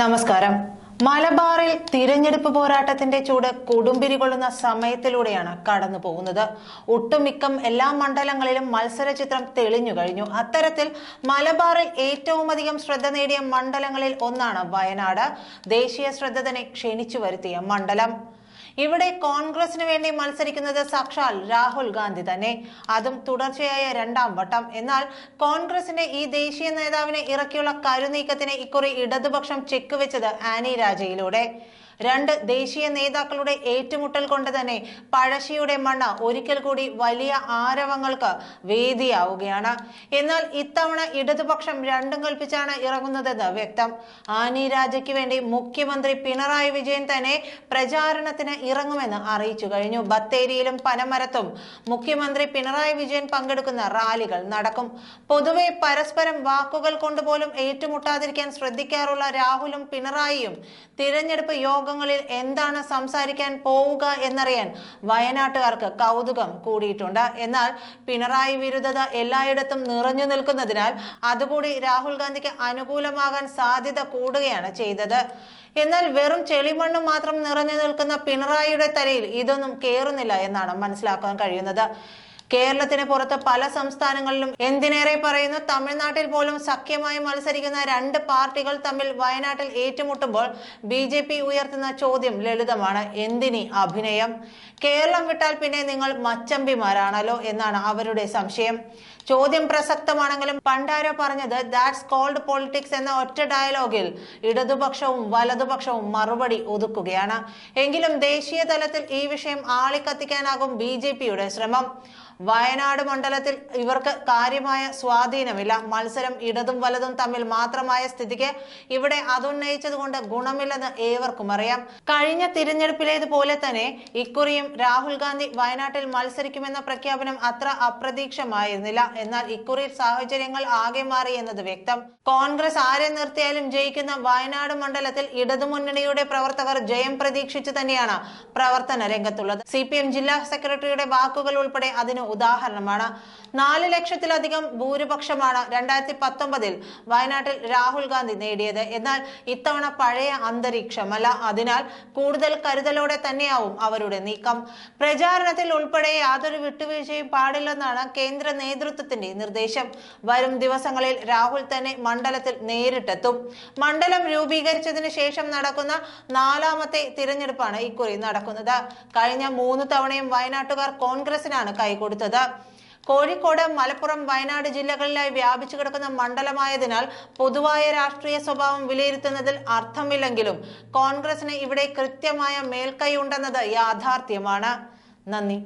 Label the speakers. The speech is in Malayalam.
Speaker 1: നമസ്കാരം മലബാറിൽ തിരഞ്ഞെടുപ്പ് പോരാട്ടത്തിന്റെ ചൂട് കൊടുമ്പിരി കൊള്ളുന്ന സമയത്തിലൂടെയാണ് കടന്നു പോകുന്നത് ഒട്ടുമിക്കം എല്ലാ മണ്ഡലങ്ങളിലും മത്സര ചിത്രം തെളിഞ്ഞു കഴിഞ്ഞു അത്തരത്തിൽ മലബാറിൽ ഏറ്റവും അധികം ശ്രദ്ധ നേടിയ മണ്ഡലങ്ങളിൽ ഒന്നാണ് വയനാട് ദേശീയ ശ്രദ്ധ തന്നെ ക്ഷണിച്ചു വരുത്തിയ മണ്ഡലം ഇവിടെ കോൺഗ്രസിന് വേണ്ടി മത്സരിക്കുന്നത് സാക്ഷാൽ രാഹുൽ ഗാന്ധി തന്നെ അതും തുടർച്ചയായ രണ്ടാം വട്ടം എന്നാൽ കോൺഗ്രസിന്റെ ഈ ദേശീയ നേതാവിനെ ഇറക്കിയുള്ള കരുനീക്കത്തിന് ഇക്കുറി ഇടതുപക്ഷം ചെക്ക് വെച്ചത് ആനി രാജയിലൂടെ രണ്ട് ദേശീയ നേതാക്കളുടെ ഏറ്റുമുട്ടൽ കൊണ്ട് തന്നെ പഴശ്ശിയുടെ മണ്ണ് ഒരിക്കൽ കൂടി വലിയ ആരവങ്ങൾക്ക് വേദിയാവുകയാണ് എന്നാൽ ഇത്തവണ ഇടതുപക്ഷം രണ്ടും കൽപ്പിച്ചാണ് ഇറങ്ങുന്നതെന്ന് വ്യക്തം ആനി രാജയ്ക്ക് വേണ്ടി മുഖ്യമന്ത്രി പിണറായി വിജയൻ തന്നെ പ്രചാരണത്തിന് ഇറങ്ങുമെന്ന് അറിയിച്ചു കഴിഞ്ഞു ബത്തേരിയിലും പനമരത്തും മുഖ്യമന്ത്രി പിണറായി വിജയൻ പങ്കെടുക്കുന്ന റാലികൾ നടക്കും പൊതുവെ പരസ്പരം വാക്കുകൾ കൊണ്ടുപോലും ഏറ്റുമുട്ടാതിരിക്കാൻ ശ്രദ്ധിക്കാറുള്ള രാഹുലും പിണറായിയും തിരഞ്ഞെടുപ്പ് യോഗ യോഗങ്ങളിൽ എന്താണ് സംസാരിക്കാൻ പോവുക എന്നറിയാൻ വയനാട്ടുകാർക്ക് കൗതുകം കൂടിയിട്ടുണ്ട് എന്നാൽ പിണറായി വിരുദ്ധത എല്ലായിടത്തും നിറഞ്ഞു നിൽക്കുന്നതിനാൽ അതുകൂടി രാഹുൽ ഗാന്ധിക്ക് അനുകൂലമാകാൻ സാധ്യത കൂടുകയാണ് ചെയ്തത് എന്നാൽ വെറും ചെളിമണ്ണ് മാത്രം നിറഞ്ഞു നിൽക്കുന്ന പിണറായിയുടെ തലയിൽ ഇതൊന്നും കേറുന്നില്ല എന്നാണ് മനസ്സിലാക്കാൻ കഴിയുന്നത് കേരളത്തിന് പുറത്ത് പല സംസ്ഥാനങ്ങളിലും എന്തിനേറെ പറയുന്നു തമിഴ്നാട്ടിൽ പോലും സഖ്യമായി മത്സരിക്കുന്ന രണ്ട് പാർട്ടികൾ തമ്മിൽ വയനാട്ടിൽ ഏറ്റുമുട്ടുമ്പോൾ ബി ജെ പി ഉയർത്തുന്ന ചോദ്യം ലളിതമാണ് എന്തിനീ അഭിനയം കേരളം വിട്ടാൽ പിന്നെ നിങ്ങൾ മച്ചമ്പിമാരാണല്ലോ എന്നാണ് അവരുടെ സംശയം ചോദ്യം പ്രസക്തമാണെങ്കിലും പണ്ടാരോ പറഞ്ഞത് ദാറ്റ്സ് കോൾഡ് പൊളിറ്റിക്സ് എന്ന ഒറ്റ ഡയലോഗിൽ ഇടതുപക്ഷവും വലതുപക്ഷവും മറുപടി ഒതുക്കുകയാണ് എങ്കിലും ദേശീയ തലത്തിൽ ഈ വിഷയം ആളിക്കത്തിക്കാനാകും ബി ജെ പിയുടെ ശ്രമം വയനാട് മണ്ഡലത്തിൽ ഇവർക്ക് കാര്യമായ സ്വാധീനമില്ല മത്സരം ഇടതും വലതും തമ്മിൽ മാത്രമായ സ്ഥിതിക്ക് ഇവിടെ കൊണ്ട് ഗുണമില്ലെന്ന് ഏവർക്കും അറിയാം കഴിഞ്ഞ തിരഞ്ഞെടുപ്പിലേതുപോലെ തന്നെ ഇക്കുറിയും രാഹുൽ ഗാന്ധി വയനാട്ടിൽ മത്സരിക്കുമെന്ന പ്രഖ്യാപനം അത്ര അപ്രതീക്ഷമായിരുന്നില്ല എന്നാൽ ഇക്കുറി സാഹചര്യങ്ങൾ ആകെ മാറി എന്നത് വ്യക്തം കോൺഗ്രസ് ആരെ നിർത്തിയാലും ജയിക്കുന്ന വയനാട് മണ്ഡലത്തിൽ ഇടതുമുന്നണിയുടെ പ്രവർത്തകർ ജയം പ്രതീക്ഷിച്ചു തന്നെയാണ് പ്രവർത്തന രംഗത്തുള്ളത് സി ജില്ലാ സെക്രട്ടറിയുടെ വാക്കുകൾ ഉൾപ്പെടെ അതിന് ഉദാഹരണമാണ് നാല് ലക്ഷത്തിലധികം ഭൂരിപക്ഷമാണ് രണ്ടായിരത്തി പത്തൊമ്പതിൽ വയനാട്ടിൽ രാഹുൽ ഗാന്ധി നേടിയത് എന്നാൽ ഇത്തവണ പഴയ അന്തരീക്ഷമല്ല അതിനാൽ കൂടുതൽ കരുതലോടെ തന്നെയാവും അവരുടെ നീക്കം പ്രചാരണത്തിൽ ഉൾപ്പെടെ യാതൊരു വിട്ടുവീഴ്ചയും പാടില്ലെന്നാണ് കേന്ദ്ര നേതൃത്വത്തിന്റെ നിർദ്ദേശം വരും ദിവസങ്ങളിൽ രാഹുൽ തന്നെ മണ്ഡലത്തിൽ നേരിട്ടെത്തും മണ്ഡലം രൂപീകരിച്ചതിന് ശേഷം നടക്കുന്ന നാലാമത്തെ തിരഞ്ഞെടുപ്പാണ് ഇക്കുറി നടക്കുന്നത് കഴിഞ്ഞ മൂന്ന് തവണയും വയനാട്ടുകാർ കോൺഗ്രസിനാണ് കൈകൊടുത്തത് കൊടുത്തത് കോഴിക്കോട് മലപ്പുറം വയനാട് ജില്ലകളിലായി വ്യാപിച്ചു കിടക്കുന്ന മണ്ഡലമായതിനാൽ പൊതുവായ രാഷ്ട്രീയ സ്വഭാവം വിലയിരുത്തുന്നതിൽ അർത്ഥമില്ലെങ്കിലും കോൺഗ്രസിന് ഇവിടെ കൃത്യമായ മേൽക്കൈ ഉണ്ടെന്നത് യാഥാർത്ഥ്യമാണ് നന്ദി